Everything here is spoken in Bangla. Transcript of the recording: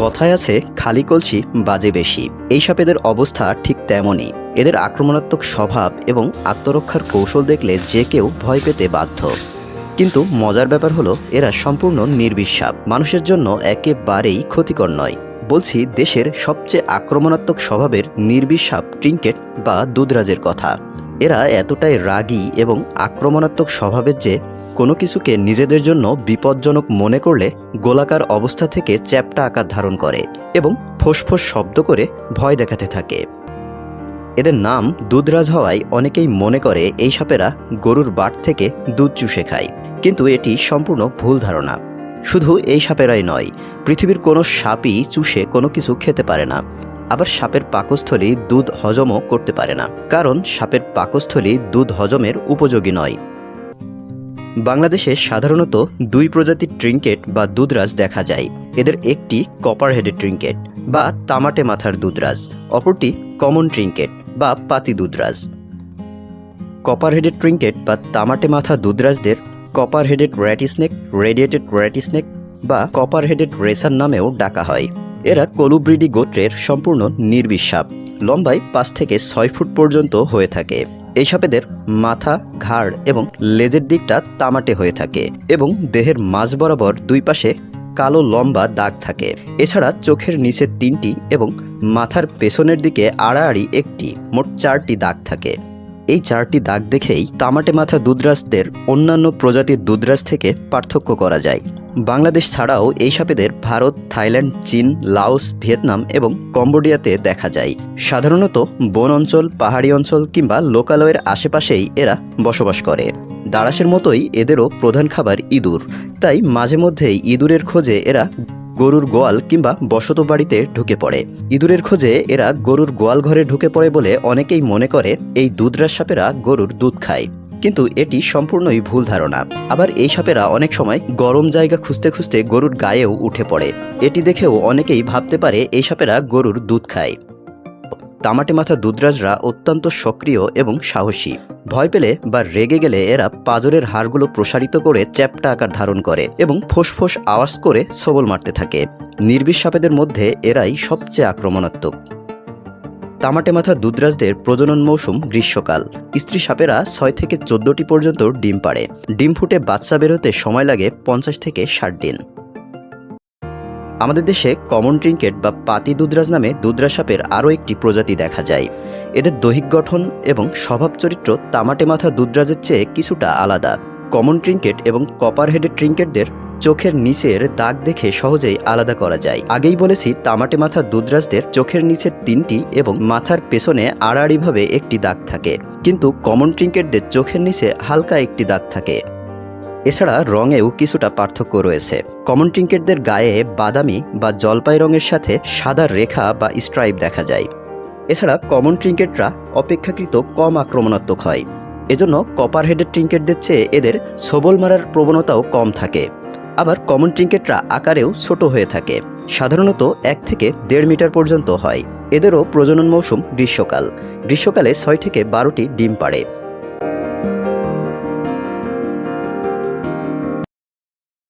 কথায় আছে, খালি কলসি বাজে বেশি। এই সাপেদের অবস্থা ঠিক তেমনই। এদের আক্রমণাত্মক স্বভাব এবং আত্মরক্ষার কৌশল দেখলে যে কেউ ভয় পেতে বাধ্য। কিন্তু মজার ব্যাপার হলো, এরা সম্পূর্ণ নির্বিষ মানুষের জন্য একেবারেই ক্ষতিকর নয়। বলছি, দেশের সবচেয়ে আক্রমণাত্মক স্বভাবের নির্বিষ সাপ ট্রিঙ্কেট বা দুধরাজের কথা। এরা এতটাই রাগী এবং আক্রমণাত্মক স্বভাবের যে কোনো কিছুকে নিজেদের জন্য বিপজ্জনক মনে করলে গোলাকার অবস্থা থেকে চ্যাপটা আকার ধারণ করে এবং ফোঁস শব্দ করে ভয় দেখাতে থাকে। এদের নাম দুধরাজ হওয়ায় অনেকেই মনে করে এই সাপেরা গরুর বাট থেকে দুধ চুষে খায়, কিন্তু এটি সম্পূর্ণ ভুল ধারণা। শুধু এই সাপেরাই নয়, পৃথিবীর কোনো সাপই চুষে কোনো কিছু খেতে পারে না। আবার সাপের পাকস্থলী দুধ হজমও করতে পারে না, কারণ সাপের পাকস্থলী দুধ হজমের উপযোগী নয়। বাংলাদেশে সাধারণত দুই প্রজাতির ট্রিঙ্কেট বা দুধরাজ দেখা যায়। এদের একটি কপার হেডেড ট্রিঙ্কেট বা তামাটে মাথার দুধরাজ, অপরটি কমন ট্রিঙ্কেট বা পাতি দুধরাজ। কপার হেডেড ট্রিঙ্কেট বা তামাটে মাথা দুধরাজদের copper headed rat snake radiated rat snake বা কপার হেডেড রেসার নামেও ডাকা হয়। এরা কলুব্রিডি গোত্রের সম্পূর্ণ নির্বিষ সাপ, লম্বায় পাঁচ থেকে ছয় ফুট পর্যন্ত হয়ে থাকে। এই সাপেদের মাথা, ঘাড় এবং লেজের দিকটা তামাটে হয়ে থাকে এবং দেহের মাঝ বরাবর দুই পাশে কালো লম্বা দাগ থাকে। এছাড়া চোখের নিচে তিনটি এবং মাথার পেছনের দিকে আড়াআড়ি একটি, মোট চারটি দাগ থাকে। এই চারটি দাগ দেখেই তামাটে মাথা দুধরাজদের অন্যান্য প্রজাতির দুধরাজ থেকে পার্থক্য করা যায়। বাংলাদেশ ছাড়াও এই সাপেদের ভারত, থাইল্যান্ড, চীন, লাওস, ভিয়েতনাম এবং কম্বোডিয়াতে দেখা যায়। সাধারণত বন অঞ্চল, পাহাড়ি অঞ্চল কিংবা লোকালয়ের আশেপাশেই এরা বসবাস করে। দারাসের মতোই এদেরও প্রধান খাবার ইঁদুর। তাই মাঝে মধ্যেই ইঁদুরের খোঁজে এরা গরুর গোয়াল কিংবা বসত বাড়িতে ঢুকে পড়ে। ইঁদুরের খোঁজে এরা গরুর গোয়াল ঘরে ঢুকে পড়ে বলে অনেকেই মনে করে এই দুধরাজ সাপেরা গরুর দুধ খায়। কিন্তু এটি সম্পূর্ণই ভুল ধারণা। আবার এই সাপেরা অনেক সময় গরম জায়গা খুঁজতে খুঁজতে গরুর গায়েও উঠে পড়ে। এটি দেখেও অনেকেই ভাবতে পারে এই সাপেরা গরুর দুধ খায়। তামাটে মাথা দুধরাজরা অত্যন্ত সক্রিয় এবং সাহসী। ভয় পেলে বা রেগে গেলে এরা পাজরের হাড়গুলো প্রসারিত করে চ্যাপটা আকার ধারণ করে এবং ফোঁস আওয়াজ করে সবল মারতে থাকে। নির্বিষ সাপেদের মধ্যে এরাই সবচেয়ে আক্রমণাত্মক। তামাটে মাথা দুধরাজদের প্রজনন মৌসুম গ্রীষ্মকাল। স্ত্রী সাপেরা ছয় থেকে চোদ্দটি পর্যন্ত ডিম পাড়ে। ডিম ফুটে বাচ্চা বেরোতে সময় লাগে পঞ্চাশ থেকে ষাট দিন। আমাদের দেশে কমন ট্রিঙ্কেট বা পাতি দুধরাজ নামে দুধরাজ সাপের আরও একটি প্রজাতি দেখা যায়। এদের দৈহিক গঠন এবং স্বভাব চরিত্র তামাটে মাথা দুধরাজের চেয়ে কিছুটা আলাদা। কমন ট্রিঙ্কেট এবং কপার হেডের ট্রিঙ্কেটদের চোখের নিচের দাগ দেখে সহজেই আলাদা করা যায়। আগেই বলেছি, তামাটে মাথা দুধরাজদের চোখের নিচের তিনটি এবং মাথার পেছনে আড়াআড়িভাবে একটি দাগ থাকে। কিন্তু কমন ট্রিঙ্কেটদের চোখের নিচে হালকা একটি দাগ থাকে। এছাড়া রঙেও কিছুটা পার্থক্য রয়েছে। কমন ট্রিঙ্কেটদের গায়ে বাদামি বা জলপাই রঙের সাথে সাদা রেখা বা স্ট্রাইপ দেখা যায়। এছাড়া কমন ট্রিঙ্কেটরা অপেক্ষাকৃত কম আক্রমণাত্মক হয়। এজন্য কপার হেডের ট্রিঙ্কেটদের চেয়ে এদের সবল মারার প্রবণতাও কম থাকে। আবার কমন ট্রিঙ্কেটরা আকারেও ছোট হয়ে থাকে। সাধারণত এক থেকে দেড় মিটার পর্যন্ত হয়। এদেরও প্রজনন মৌসুম গ্রীষ্মকাল। গ্রীষ্মকালে ছয় থেকে বারোটি ডিম পাড়ে।